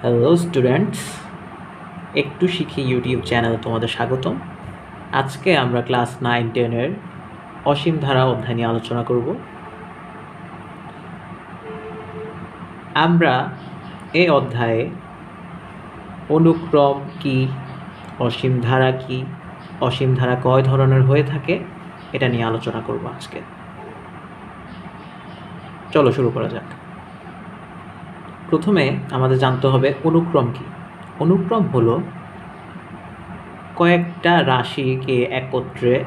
Hello students একটু শিখি YouTube channel তোমাদের স্বাগতম। আজকে আমরা ক্লাস নাইন টেনের অসীম ধারা অধ্যায় নিয়ে আলোচনা করব। আমরা এই অধ্যায়ে অনুক্রম কি, অসীম ধারা কি, অসীম ধারা কয় ধরনের হয়ে থাকে, এটা নিয়ে আলোচনা করব আজকে। চলো শুরু করা যাক। প্রথমে আমাদের জানতে হবে অনুক্রম কি? অনুক্রম হলো কয়েকটা রাশিকে একত্রে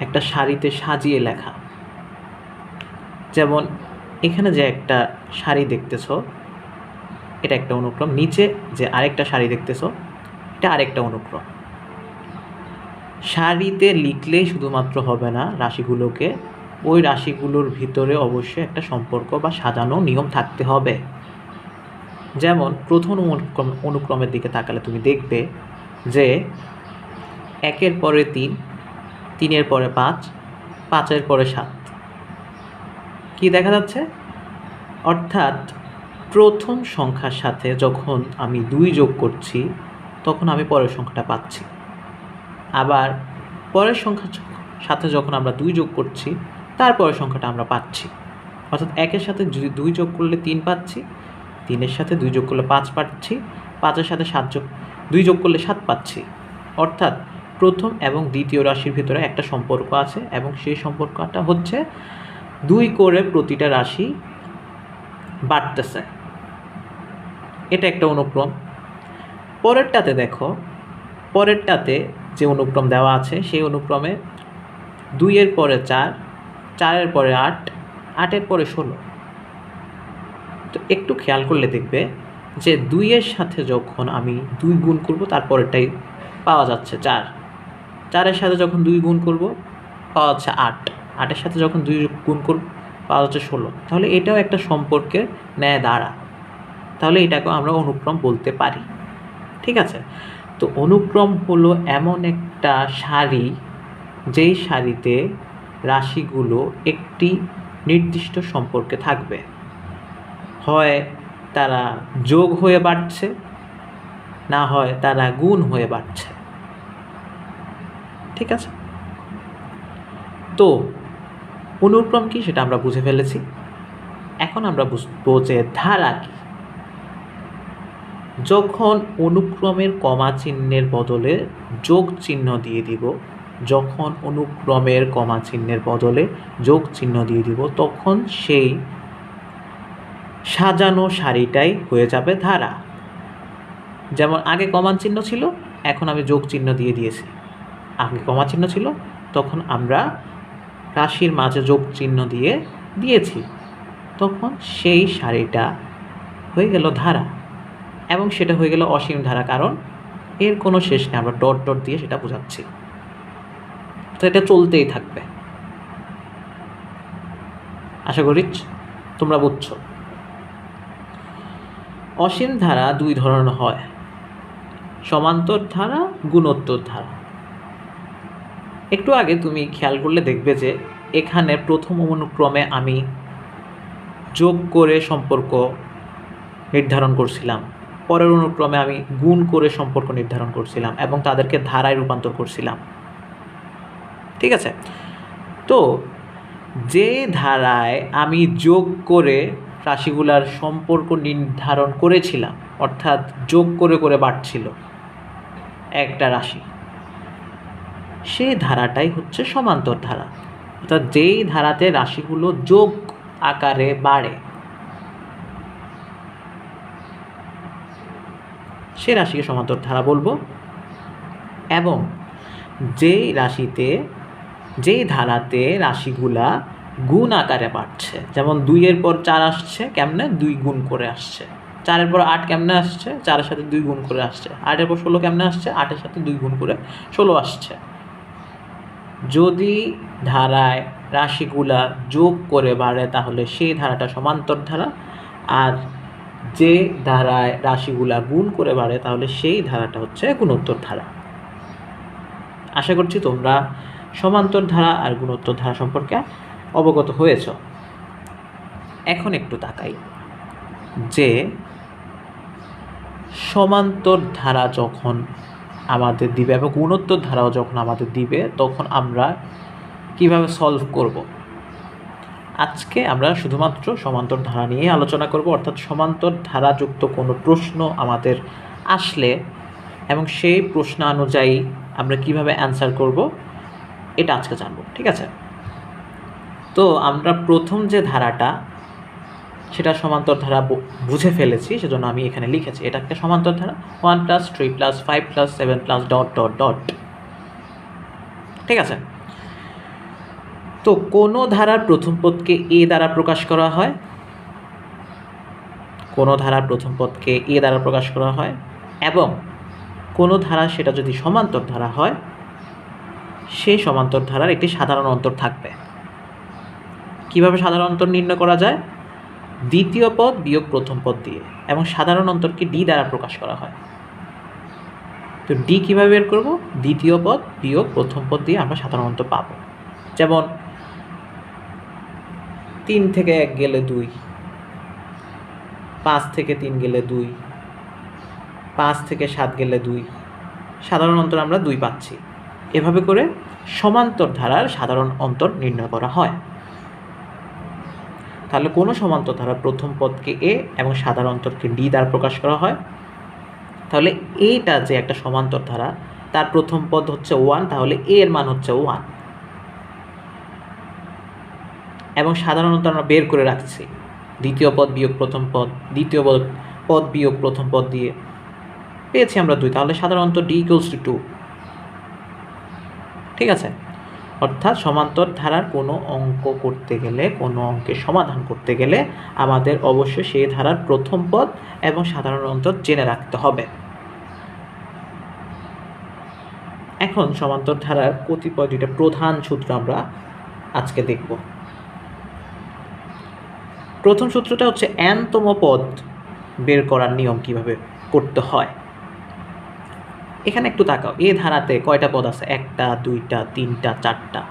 একটা সারিতে সাজিয়ে লেখা। যেমন এখানে যে একটা শাড়ি দেখতেছ, এটা একটা অনুক্রম। নিচে যে আরেকটা শাড়ি দেখতেছ, এটা আরেকটা অনুক্রম। সারিতে লিখলেই শুধুমাত্র হবে না রাশিগুলোকে ওই রাশিগুলোর ভিতরে অবশ্যই একটা সম্পর্ক বা সাজানো নিয়ম থাকতে হবে। যেমন, প্রথম অনুক্রম, অনুক্রমের দিকে তাকালে তুমি দেখবে যে একের পরে তিন, তিনের পরে পাঁচ, পাঁচের পরে সাত। কি দেখা যাচ্ছে? অর্থাৎ প্রথম সংখ্যার সাথে যখন আমি দুই যোগ করছি, তখন আমি পরের সংখ্যাটা পাচ্ছি। আবার পরের সংখ্যার সাথে যখন আমরা দুই যোগ করছি তারপরের সংখ্যাটা আমরা পাচ্ছি। অর্থাৎ একের সাথে যদি দুই যোগ করলে তিন পাচ্ছি, তিনের সাথে দুই যোগ করলে পাঁচ পাচ্ছি, পাঁচের সাথে সাত যোগ, দুই যোগ করলে সাত পাচ্ছি। অর্থাৎ প্রথম এবং দ্বিতীয় রাশির ভিতরে একটা সম্পর্ক আছে এবং সেই সম্পর্কটা হচ্ছে দুই করে প্রতিটা রাশি বাড়তেছে। এটা একটা অনুক্রম। পরেরটাতে দেখো, পরেরটাতে যে অনুক্রম দেওয়া আছে সেই অনুক্রমে দুইয়ের পরে চার চারের পরে আট, আটের পরে ষোলো। তো একটু খেয়াল করলে দেখবে যে দুইয়ের সাথে যখন আমি দুই গুণ করব, তারপরেরটাই পাওয়া যাচ্ছে চার। চারের সাথে যখন দুই গুণ করব, পাওয়া যাচ্ছে আট। আটের সাথে যখন দুই গুণ করব, পাওয়া যাচ্ছে ষোলো। তাহলে এটাও একটা সম্পর্কের ন্যায় দাঁড়া। তাহলে এটাকেও আমরা অনুক্রম বলতে পারি। ঠিক আছে? তো অনুক্রম হলো এমন একটা সারি, যেই সারিতে রাশিগুলো একটি নির্দিষ্ট সম্পর্কে থাকবে। হয় তারা যোগ হয়ে বাড়ছে, না হয় তারা গুণ হয়ে বাড়ছে। ঠিক আছে? তো, অনুক্রম কি সেটা আমরা বুঝে ফেলেছি। এখন আমরা বুঝব যে ধারা কি। যখন অনুক্রমের কমা চিহ্নের বদলে যোগ চিহ্ন দিয়ে দিব যখন অনুক্রমের কমা চিহ্নের বদলে যোগ চিহ্ন দিয়ে দিব, তখন সেই সাজানো শাড়িটাই হয়ে যাবে ধারা। যেমন আগে কমান চিহ্ন ছিল, এখন আমি যোগ চিহ্ন দিয়ে দিয়েছি। আগে কমা চিহ্ন ছিল, তখন আমরা রাশির মাঝে যোগ চিহ্ন দিয়ে দিয়েছি। তখন সেই শাড়িটা হয়ে গেল ধারা। এবং সেটা হয়ে গেল অসীম ধারা, কারণ এর কোনো শেষ নেই, আমরা ডট ডট দিয়ে সেটা বোঝাচ্ছি। তো এটা চলতেই থাকবে। আশা করি তোমরা বুঝছ। অসীম ধারা দুই ধরনের হয়। সমান্তর ধারা, গুণোত্তর ধারা। একটু আগে তুমি খেয়াল করলে দেখবে যে, এখানে প্রথম অনুক্রমে আমি যোগ করে সম্পর্ক নির্ধারণ করছিলাম। পরের অনুক্রমে আমি গুণ করে সম্পর্ক নির্ধারণ করছিলাম এবং তাদেরকে ধারায় রূপান্তর করছিলাম। ঠিক আছে? তো যে ধারায় আমি যোগ করে রাশিগুলার সম্পর্ক নির্ধারণ করেছিলাম, অর্থাৎ যোগ করে করে বাড়ছিল একটা রাশি সেই ধারাটাই হচ্ছে সমান্তর ধারা। অর্থাৎ যেই ধারাতে রাশিগুলো যোগ আকারে বাড়ে, সে রাশিকে সমান্তর ধারা বলব। এবং যেই রাশিতে যেই ধারাতে রাশিগুলা গুণ আকারে বাড়ছে। যেমন দুইয়ের পর চার আসছে, কেমনে? দুই গুণ করে আসছে। চারের পর আট কেমনে আসছে? চারের সাথে দুই গুণ করে আসছে। আটের পর ষোলো কেমনে আসছে? আটের সাথে দুই গুণ করে ষোলো আসছে। যদি ধারায় রাশিগুলা যোগ করে বাড়ে, তাহলে সেই ধারাটা সমান্তর ধারা। আর যে ধারায় রাশিগুলা গুণ করে বাড়ে, তাহলে সেই ধারাটা হচ্ছে গুণোত্তর ধারা। আশা করছি তোমরা সমান্তর ধারা আর গুণোত্তর ধারা সম্পর্কে অবগত হয়েছ। এখন একটু তাকাই। যে সমান্তর ধারা যখন আমাদের দিবে এবং গুণোত্তর ধারাও যখন আমাদের দিবে, তখন আমরা কীভাবে সলভ করব? আজকে আমরা শুধুমাত্র সমান্তর ধারা নিয়ে আলোচনা করব, অর্থাৎ সমান্তর ধারাযুক্ত কোনো প্রশ্ন আমাদের আসলে এবং সেই প্রশ্ন অনুযায়ী আমরা কীভাবে অ্যান্সার করব এটা আজকে জানব, ঠিক আছে? তো আমরা প্রথম যে ধারাটা, সেটা সমান্তর ধারা বুঝে ফেলেছি, সেজন্য আমি এখানে লিখেছি। এটা একটা সমান্তর ধারা one plus three plus five plus seven plus dot dot dot ঠিক আছে? তো কোনো ধারার প্রথম পদকে এ দ্বারা প্রকাশ করা হয়? কোনো ধারার প্রথম পদকে এ দ্বারা প্রকাশ করা হয়? এবং কোনো ধারা সেটা যদি সমান্তর ধারা হয় সেই সমান্তর ধারার একটি সাধারণ অন্তর থাকবে। কীভাবে সাধারণ অন্তর নির্ণয় করা যায়? দ্বিতীয় পদ বিয়োগ প্রথম পদ দিয়ে এবং সাধারণ অন্তরকে ডি দ্বারা প্রকাশ করা হয়। তো ডি কীভাবে বের করব? দ্বিতীয় পদ বিয়োগ প্রথম পদ দিয়ে আমরা সাধারণ অন্তর পাবো। যেমন তিন থেকে এক গেলে দুই, পাঁচ থেকে তিন গেলে দুই, পাঁচ থেকে সাত গেলে দুই, সাধারণ অন্তর আমরা দুই পাচ্ছি। এভাবে করে সমান্তর ধারার সাধারণ অন্তর নির্ণয় করা হয়। তাহলে কোনো সমান্তর ধারার প্রথম পদকে এ এবং সাধারণ অন্তরকে ডি দ্বারা প্রকাশ করা হয়? তাহলে এটা যে একটা সমান্তর ধারা, তার প্রথম পদ হচ্ছে ওয়ান, তাহলে এ এর মান হচ্ছে ওয়ান। এবং সাধারণত আমরা বের করে রাখছি। দ্বিতীয় পদ বিয়োগ প্রথম পদ, দ্বিতীয় পদ পদ বিয়োগ প্রথম পদ দিয়ে পেয়েছি আমরা দুই। তাহলে সাধারণত ডি ইকুয়ালস টু টু ঠিক আছে? অর্থাৎ সমান্তর ধারার কোনো অঙ্ক করতে গেলে, কোনো অঙ্কের সমাধান করতে গেলে আমাদের অবশ্যই সেই ধারার প্রথম পদ এবং সাধারণ অন্তর জেনে রাখতে হবে। এখন সমান্তর ধারার কতিপয় দুইটা প্রধান সূত্র আমরা আজকে দেখব। প্রথম সূত্রটা হচ্ছে এনতম পদ বের করার নিয়ম কীভাবে করতে হয়? এখানে একটু তাকাও, এ ধারাতে কয়টা পদ আছে? একটা, দুইটা, তিনটা, চারটা।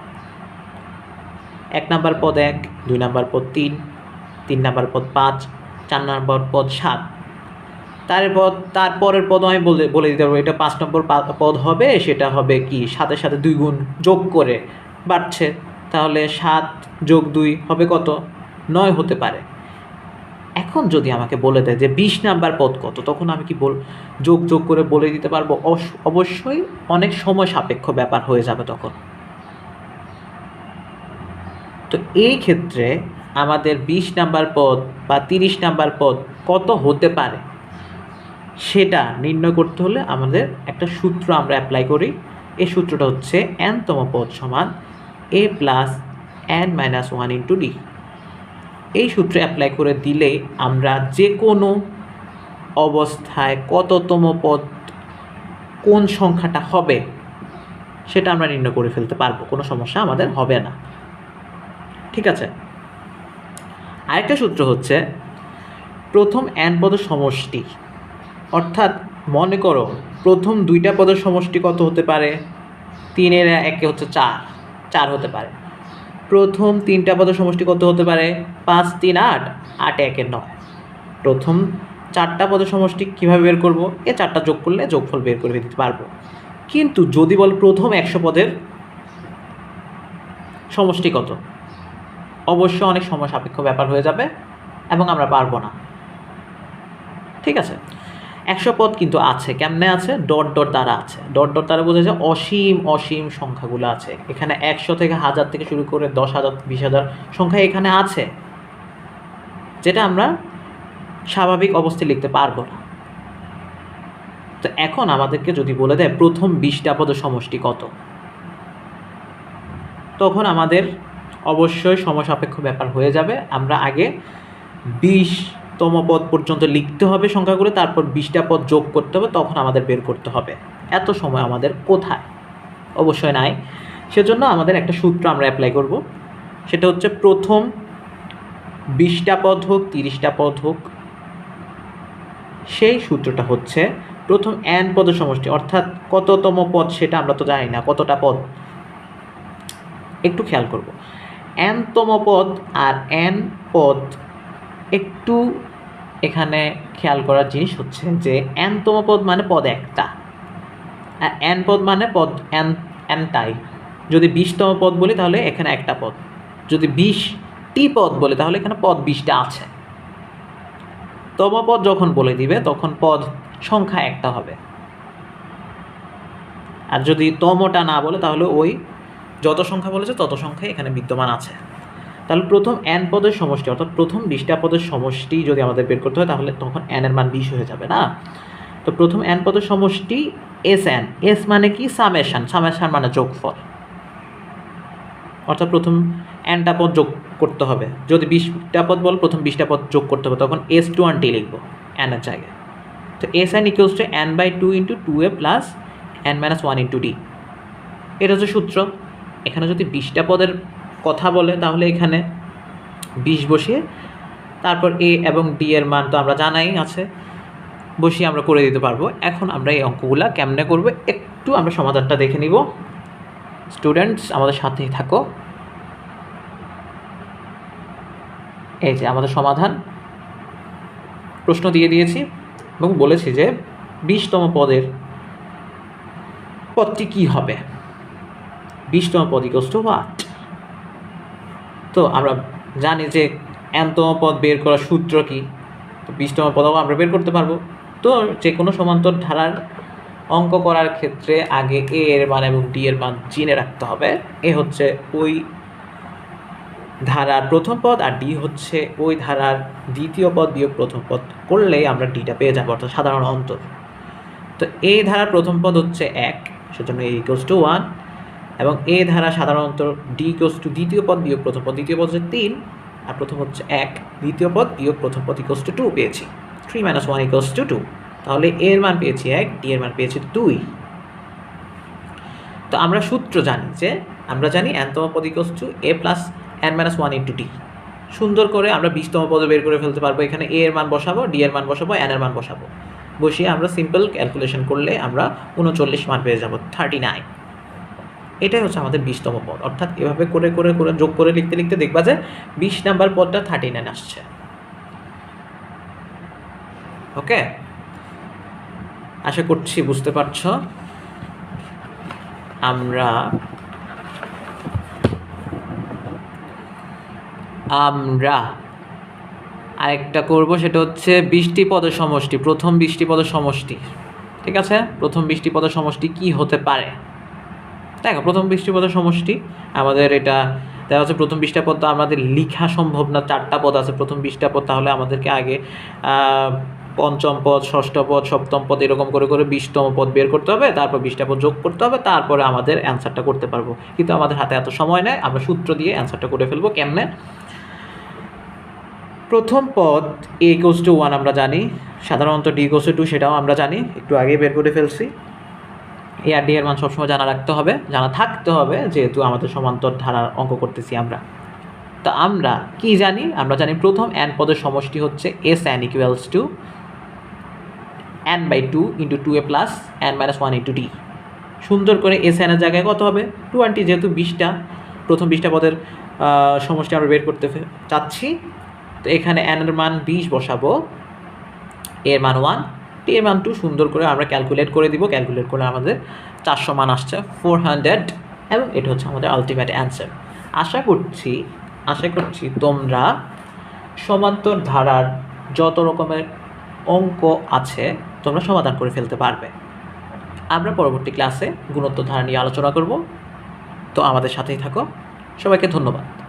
এক নাম্বার পদ এক, দুই নাম্বার পদ তিন তিন নাম্বার পদ পাঁচ, চার নাম্বার পদ সাত। তারপর তারপরের পদ আমি বলে বলে দিতে পারব, এটা পাঁচ নম্বর পদ হবে, সেটা হবে কি? সাথে সাথে দুই গুণ যোগ করে বাড়ছে। তাহলে সাত যোগ দুই হবে কত? নয় হতে পারে। এখন যদি আমাকে বলে দেয় যে বিশ নাম্বার পদ কত, তখন আমি কি বল, যোগ যোগ করে বলে দিতে পারব? অবশ্যই অনেক সময় সাপেক্ষ ব্যাপার হয়ে যাবে তখন। তো এই ক্ষেত্রে আমাদের বিশ নাম্বার পদ বা তিরিশ নাম্বার পদ কত হতে পারে সেটা নির্ণয় করতে হলে আমাদের একটা সূত্র আমরা অ্যাপ্লাই করি। এই সূত্রটা হচ্ছে এনতম পদ সমান A plus N minus one into D এই সূত্রে অ্যাপ্লাই করে দিলে আমরা যে কোনো অবস্থায় কততম পদ কোন সংখ্যাটা হবে, সেটা আমরা নির্ণয় করে ফেলতে পারব, কোনো সমস্যা আমাদের হবে না। ঠিক আছে? আরেকটা সূত্র হচ্ছে, প্রথম এন পদের সমষ্টি, অর্থাৎ মনে করো প্রথম দুইটা পদের সমষ্টি কত হতে পারে? তিনের একে হচ্ছে চার চার হতে পারে। প্রথম তিনটা পদের সমষ্টি কত হতে পারে? পাঁচ, তিন, আট আট, একে নয় প্রথম চারটা পদের সমষ্টি কীভাবে বের করব? এ চারটা যোগ করলে যোগফল বের করে দিতে পারব। কিন্তু যদি বল প্রথম একশো পদের সমষ্টি কত? অবশ্য অনেক সময় সাপেক্ষ ব্যাপার হয়ে যাবে এবং আমরা পারব না। ঠিক আছে? একশো পদ কিন্তু আছে। কেমনে আছে? ডট ডট দ্বারা আছে। ডট ডট দ্বারা বোঝা যায় অসীম অসীম সংখ্যাগুলো আছে। এখানে একশো থেকে হাজার থেকে শুরু করে দশ হাজার, বিশ হাজার সংখ্যা এখানে আছে। যেটা আমরা স্বাভাবিক অবস্থায় লিখতে পারব না। তো এখন আমাদেরকে যদি বলে দেয় প্রথম বিশটা পদের সমষ্টি কত? তখন আমাদের অবশ্যই সমসাপেক্ষ ব্যাপার হয়ে যাবে। আমরা আগে বিশতম পদ পর্যন্ত লিখতে হবে সংখ্যাগুলো, তারপর বিশটা পদ যোগ করতে হবে, তখন আমাদের বের করতে হবে। এত সময় আমাদের কোথায়? অবশ্যই নাই। সেজন্য আমাদের একটা সূত্র আমরা অ্যাপ্লাই করব। সেটা হচ্ছে প্রথম বিশটা পদ হোক, তিরিশটা পদ হোক, সেই সূত্রটা হচ্ছে প্রথম এন পদের সমষ্টি অর্থাৎ কততম পদ সেটা আমরা তো জানি না, কতটা পদ? একটু খেয়াল করব। এনতম পদ আর এন পদ একটু খেয়াল করার জিনিস হচ্ছে যে এনতম পদ মানে পদ একটা। এন পদ মানে পদ এন এনটাই যদি বিশতম পদ বলি তাহলে এখানে একটা পদ। যদি বিশটি পদ বলি তাহলে এখানে পদ বিশটা আছে। তম পদ যখন বলে দিবে তখন পদ সংখ্যা একটা হবে। আর যদি তমটা না বলে তাহলে ওই যত সংখ্যা বলেছে তত সংখ্যা এখানে বিদ্যমান আছে। তাহলে প্রথম এন পদের সমষ্টি, অর্থাৎ প্রথম বিশটা পদের সমষ্টি যদি আমাদের বের করতে হয়, তাহলে তখন এর মান বিশ হয়ে যাবে, না? তো প্রথম এন পদের সমষ্টি এস এন এস মানে কি? সামেশান সামেশান মানে যোগফল। অর্থাৎ প্রথম এনটা পদ যোগ করতে হবে। যদি বিশটা পদ বল, প্রথম বিশটা পদ যোগ করতে হবে, তখন এস টু ওয়ান টি লিখব এনের জায়গায়। তো S N equals to N by two into two A plus N minus one into D এটা হচ্ছে সূত্র। এখানে যদি বিশটা পদের কথা বলে, তাহলে এখানে বিশ বসিয়ে তারপর এ এবং ডি এর মান তো আমরা জানাই আছে, বসিয়ে আমরা করে দিতে পারব। এখন আমরা এই অঙ্কগুলা কেমনে করব, একটু আমরা সমাধানটা দেখে নিব। স্টুডেন্টস আমাদের সাথেই থাকো। এই যে আমাদের সমাধান। প্রশ্ন দিয়ে দিয়েছি এবং বলেছি যে বিশতম পদের পদটি কি হবে? বিশতম পদ ইকোস টু তো আমরা জানি যে এনতম পদ বের করার সূত্র কি? তো বিশতম পদও আমরা বের করতে পারব। তো যে কোনো সমান্তর ধারার অঙ্ক করার ক্ষেত্রে আগে এ এর মান এবং ডি এর মান চিনে রাখতে হবে। এ হচ্ছে ওই ধারার প্রথম পদ আর ডি হচ্ছে ওই ধারার দ্বিতীয় পদ বিয়োগ প্রথম পদ। করলেই আমরা ডিটা পেয়ে যাব, অর্থাৎ সাধারণ অন্তর। তো এই ধারার প্রথম পদ হচ্ছে এক, সেজন্য এ ইকোস টু ওয়ান এবং এ ধারা সাধারণত ডি ইকোস টু দ্বিতীয় পদ বিয়োগ প্রথম পদ, দ্বিতীয় পদ হচ্ছে তিন, আর প্রথম হচ্ছে এক, দ্বিতীয় পদ বিয়োগ প্রথম পদ ইকোস টু টু পেয়েছি। Three minus one equals to two তাহলে এর মান পেয়েছি এক ডি এর মান পেয়েছি দুই। তো আমরা সূত্র জানি যে, আমরা জানি এনতম পদ equals to A plus N minus one into D সুন্দর করে আমরা বিশতম পদে বের করে ফেলতে পারব। এখানে এ এর মান বসাবো ডি এর মান বসাবো এন এর মান বসাবো। বসিয়ে আমরা সিম্পল ক্যালকুলেশন করলে আমরা উনচল্লিশ মান পেয়ে যাব থার্টি নাইন এটাই হচ্ছে আমাদের বিশতম পদ। অর্থাৎ এভাবে করে করে করে, যোগ করে লিখতে লিখতে দেখবা যে বিশ নাম্বার পদটা থার্টি নাইন আসছে। ওকে আশা করছি বুঝতে পারছ। আমরা আমরা আরেকটা করব, সেটা হচ্ছে বৃষ্টি পদের সমষ্টি, প্রথম বৃষ্টি পদের সমষ্টি। ঠিক আছে? প্রথম বৃষ্টি পদের সমষ্টি কি হতে পারে? দেখো, প্রথম বৃষ্টি পদের সমষ্টি, আমাদের এটা, দেখা হচ্ছে প্রথম বিশটা পদ তো আমাদের লিখা সম্ভব না, চারটা পদ আছে, প্রথম বিশটা পদ তাহলে আমাদেরকে আগে পঞ্চম পদ, ষষ্ঠ পদ, সপ্তম পদ এরকম করে করে বিশতম পদ বের করতে হবে, তারপর বিশটা পদ যোগ করতে হবে, তারপরে আমাদের অ্যান্সারটা করতে পারব। কিন্তু আমাদের হাতে এত সময় নেই, আমরা সূত্র দিয়ে অ্যান্সারটা করে ফেলব কেমনে? প্রথম পদ এ ইকোস টু ওয়ান আমরা জানি, সাধারণত ডি ইকোস টু সেটাও আমরা জানি, একটু আগেই বের করে ফেলছি। এ আর ডি এর মান সবসময় জানা রাখতে হবে, জানা থাকতে হবে যেহেতু আমাদের সমান্তর ধারার অঙ্ক করতেছি আমরা। তো আমরা কি জানি? আমরা জানি প্রথম এন পদের সমষ্টি হচ্ছে S N equals to N by two into two A plus N minus one into D সুন্দর করে এস এনের জায়গায় কত হবে? টোয়েন্টি যেহেতু বিশটা, প্রথম বিশটা পদের সমষ্টি আমরা বের করতে চাচ্ছি। তো এখানে এর মান বিশ বসাবো। এর মান ওয়ান টি এর মান টু সুন্দর করে আমরা ক্যালকুলেট করে দিব ক্যালকুলেট করে আমাদের চারশো মান আসছে ফোর হান্ড্রেড এবং এটা হচ্ছে আমাদের আলটিমেট অ্যান্সার আশা করছি আশা করছি তোমরা সমান্তর ধারার যত রকমের অঙ্ক আছে, তোমরা সমাধান করে ফেলতে পারবে। আমরা পরবর্তী ক্লাসে গুণোত্তর ধারা নিয়ে আলোচনা করব। তো আমাদের সাথেই থাকো। সবাইকে ধন্যবাদ।